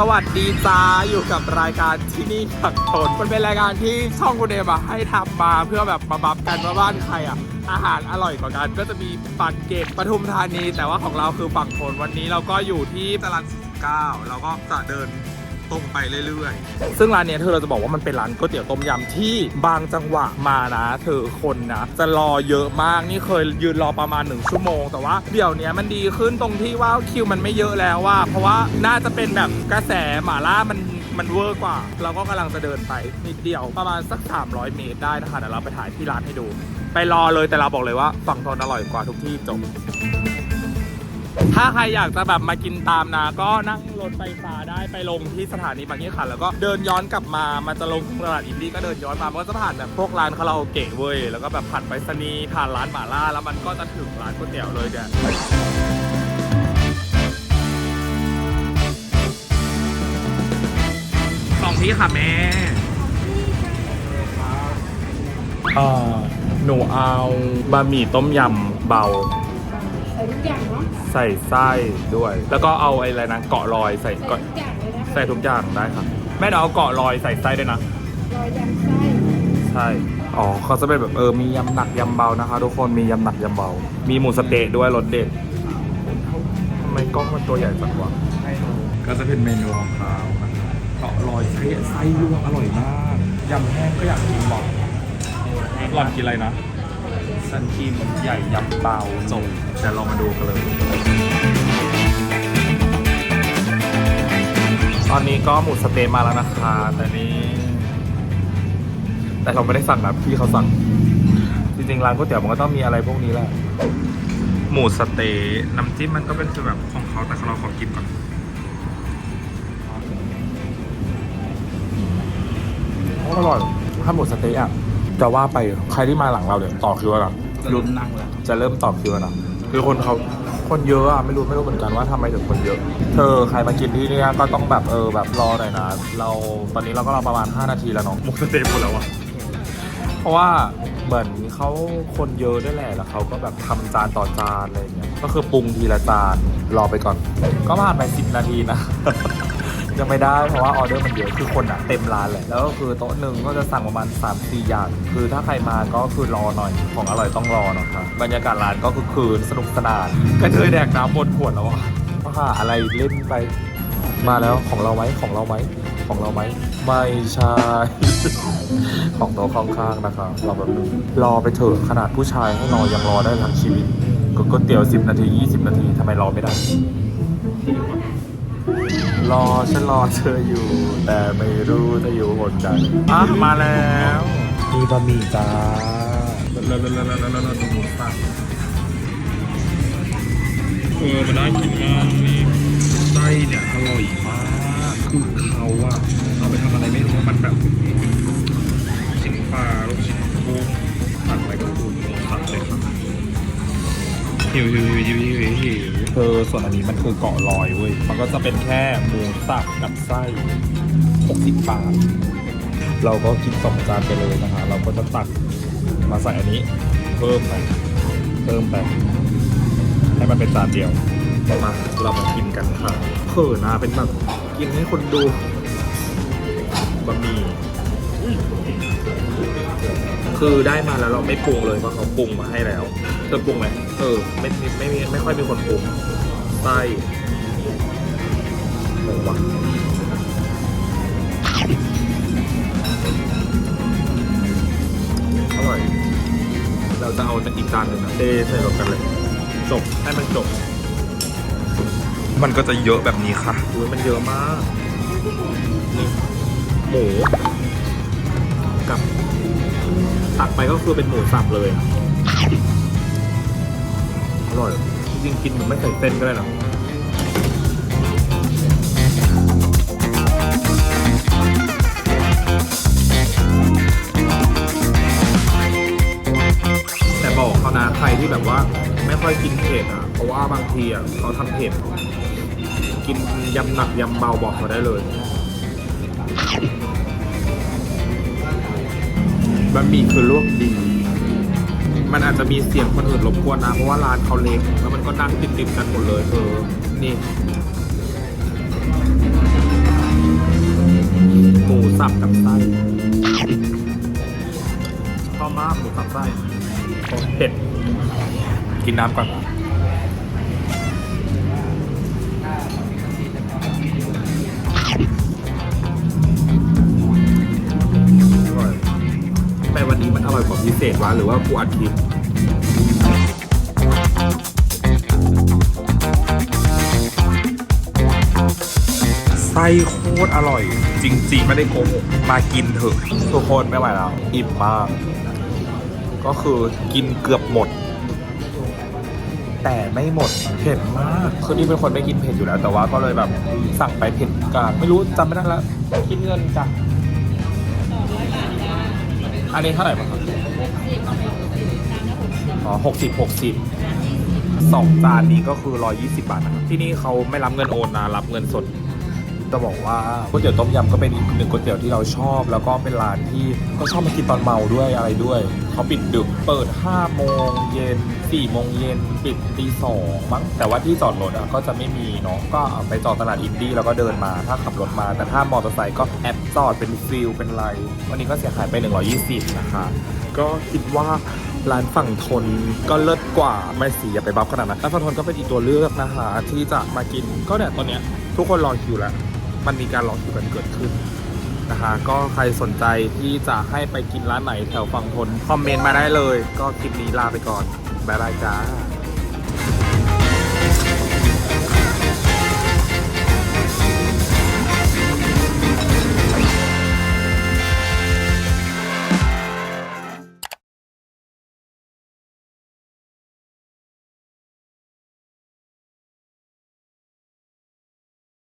สวัสดีจ้าอยู่กับรายการที่นี่ขักทนมันเป็นรายการที่ช่องคุณเอมอะให้ทำมาเพื่อแบบมาบับกันว่าบ้านใครอะอาหารอร่อยกว่ากันก็จะมีปักเกร็ดปทุมธานี แต่ว่าของเราคือฝั่งทนวันนี้เราก็อยู่ที่ตลาดเก้าเราก็จะเดิน ตรงไปเรื่อยๆ ซึ่งร้านเนี้ยเธอเราจะบอกว่ามันเป็นร้านก๋วยเตี๋ยวต้มยำที่บางจังหวะมานะเธอคนนะจะรอเยอะมากนี่เคยยืนรอประมาณหนึ่งชั่วโมง แต่ว่าเดี๋ยวเนี้ยมันดีขึ้นตรงที่ว่าคิวมันไม่เยอะแล้วว่า เพราะว่าน่าจะเป็นแบบกระแสหม่าล่ามันมันเวอร์กว่า เราก็กำลังจะเดินไปนิดเดียวประมาณสัก 300 เมตรได้นะคะเดี๋ยวเราไปถ่ายที่ร้านให้ดู ไปรอเลยแต่เราบอกเลยว่าฝั่งทนอร่อยกว่าทุกที่จบ ถ้าใครอยากจะแบบมากินตามนะ ก็นั่งรถไฟฟ้าได้ไปลงที่สถานีบางยี่ขันแล้วก็เดินย้อนกลับมามันจะลงตลาดอินดี้ก็เดินย้อนมามันก็จะผ่านแบบพวกร้านคาราโอเกะเว้ยแล้วก็แบบผ่านไปรษณีย์ผ่านร้านหม่าล่าแล้วมันก็จะถึงร้านก๋วยเตี๋ยวเลยเนี่ยสองที่ค่ะแม่เอ่อหนูเอาบะหมี่ต้มยำเบา ใส่ทุกอย่างเนาะใส่ไส้ด้วย แล้วก็เอาไอ้อะไรนะเกาะลอยใส่ใส่เกาะทุกอย่างเลยนะใส่ทุกอย่างได้ครับแม่เดี๋ยวเอาเกาะลอยใส่ไส้ด้วยนะ รอยยำไส้ใช่ อ๋อเขาจะเป็นแบบเออ มียำหนักยำเบานะคะ ทุกคน มียำหนักยำเบา มีหมูสะเต๊ะด้วยรสเด็ดทำไมกล้องมันตัวใหญ่จังวะก็จะเป็นเมนูของเขาเกาะลอยไส้ไส้ลวกอร่อยมาก ยำแห้งก็อยากกินบอกหล่อนกินอะไรนะ สันคิมใหญ่ยำเบาจบแต่เรามาดูกันเลย ตอนนี้ก็หมูสะเต๊ะมาแล้วนะคะ แต่นี้ แต่เราไม่ได้สั่งนะพี่เขาสั่ง จริงๆร้านก๋วยเตี๋ยวมันก็ต้องมีอะไรพวกนี้แหละ หมูสะเต๊ะน้ำจิ้มมันก็เป็นคือแบบของเขาแต่เราขอกินก่อนอร่อยถ้าหมูสะเต๊ะอะจะว่าไปใครที่มาหลังเราเนี่ยต่อคิวแล้ว นะรุ่นนั่งแล้วจะเริ่มต่อคิวแล้วนะคือคนเขาคนเยอะอะไม่รู้ไม่รู้เหมือนกันว่าทำไมถึงคนเยอะ เธอใครมากินที่เนี่ยก็ต้องแบบเออแบบรอหน่อยนะเราตอนนี้เราก็รอประมาณ 5 นาทีแล้วเนาะหมูสะเต๊ะหมดแล้วอะเพราะว่าเหมือนเขาคนเยอะด้วยแหละแล้วเขาก็แบบทำจานต่อจานอะไรอย่างเงี้ยก็คือปรุงทีละจานรอไปก่อน ก็ผ่านไป10นาทีนะ ยังไม่ได้เพราะว่าออเดอร์มันเยอะคือคนอะเต็มร้านเลยแล้วก็คือโต๊ะหนึ่งก็จะสั่งประมาณ3 4อย่าง คือถ้าใครมาก็คือรอหน่อย ของอร่อยต้องรอเนาะครับบรรยากาศร้านก็คือคืนสนุกสนานกระเทยแดกน้ำบนขวดแล้วอะว่าหาอะไรเล่นไป มาแล้วของเราไหมของเราไหมของเราไหมไม่ใช่ ของโต๊ะข้างๆนะครับรอแบบนึงรอไปเถอะขนาดผู้ชายให้รอยังรอได้ทั้งชีวิตก็ก๋วยเตี๋ยว 10 นาที 20 นาทีทำไมรอไม่ได้ รอฉันรอเธออยู่ แต่ไม่รู้จะอยู่หนใดอะมาแล้วมีบะหมี่จ้าแล้วแล้วแล้วแล้วแล้วแล้วตรงนู้นสั่งเออมันน่ากินมากนี่ไส้เนี่ยอร่อยมากคือเขาอะเอาไปทำอะไรไม่รู้มันแบบลูกชิ้นปลาลูกชิ้นกุ้งผัดไปกับคุณผัดเลยครับหิวหิวหิวหิวหิวหิว เธอส่วนอันนี้มันคือเกาะลอยเว้ย มันก็จะเป็นแค่หมูสับกับไส้ 60 บาท เราก็กินสองจานไปเลยนะฮะเราก็จะตักมาใส่อันนี้ เพิ่มไป เพิ่มไป ให้มันเป็นจานเดียวมาเรามากินกันค่ะเขินนะเป็นแบบกินให้คนดูบะหมี่ คือได้มาแล้วเราไม่ปรุงเลยเพราะเขาปรุงมาให้แล้วเธอปรุงไหมเออไม่ไม่ไม่ไม่ไม่ค่อยมีคนปรุงไส้งงวะอร่อยเราจะเอาอีกจานหนึ่งนะเทใส่รวมกันเลย จบให้มันจบ มันก็จะเยอะแบบนี้ค่ะดูมันเยอะมากนี่หมู กับตักไปก็คือเป็นหมูสับเลยอะอร่อย จริงๆกินมันไม่ใส่เส้นก็ได้หรอแต่บอกเขานะใครที่แบบว่าไม่ค่อยกินเผ็ดอะ เพราะว่าบางทีอะเขาทำเผ็ดกินยำหนักยำเบาบอกเขาได้เลย บะหมี่คือลวกดี มันอาจจะมีเสียงคนอื่นรบกวนนะ เพราะว่าร้านเขาเล็ก แล้วมันก็นั่งติดๆกันหมดเลยเออนี่หมูสับกับไส้ข้ามากหมูสับไส้เผ็ด กินน้ำก่อน พิเศษวะหรือว่ากูอัดคลิปไส้โคตรอร่อย จริงๆ ไม่ได้โกหกมากินเถอะทุกคนไม่ไหวแล้ว อิ่มมาก ก็คือกินเกือบหมด แต่ไม่หมดเผ็ดมากคือนี่เป็นคนไม่กินเผ็ดอยู่แล้ว แต่ว่าก็เลยแบบสั่งไปเผ็ดกลางไม่รู้จำไม่ได้แล้วคิดเงินจ้ะอันนี้เท่าไหร่บ้างครับ อ๋อหกสิบหกสิบสองจานนี้ก็คือร้อยี่สิบาทนะครับที่นี่เขาไม่รับเงินโอนนะรับเงินสด จะบอกว่าก๋วยเตี๋ยวต้มยำก็เป็นอีกหนึ่งก๋วยเตี๋ยวที่เราชอบ แล้วก็เป็นร้านที่ก็ชอบมากินตอนเมาด้วยอะไรด้วย เขาปิดดึกเปิด5โมงเย็น4โมงเย็นปิดตีสองมั้งแต่ว่าที่จอดรถอะก็จะไม่มีเนาะก็ไปจอดตลาดอินดี้แล้วก็เดินมาถ้าขับรถมา แต่ถ้ามอเตอร์ไซค์ก็แอปจอดเป็นฟิลเป็นไรวันนี้ก็เสียหายไป 120 นะคะ ก็คิดว่าร้านฝั่งทนก็เลิศกว่าไม่สีอย่าไปบัฟขนาดนั้นร้านฝั่งทนก็เป็นอีกตัวเลือกนะคะที่จะมากินก็เนี่ยตอนเนี้ยทุกคนรอคิวแล้ว มันมีการหลอกอยู่กันเกิดขึ้นนะคะก็ใครสนใจที่จะให้ไปกินร้านไหนแถวฝั่งทนคอมเมนต์มาได้เลย ก็คลิปนี้ลาไปก่อน บ๊ายบายจ้า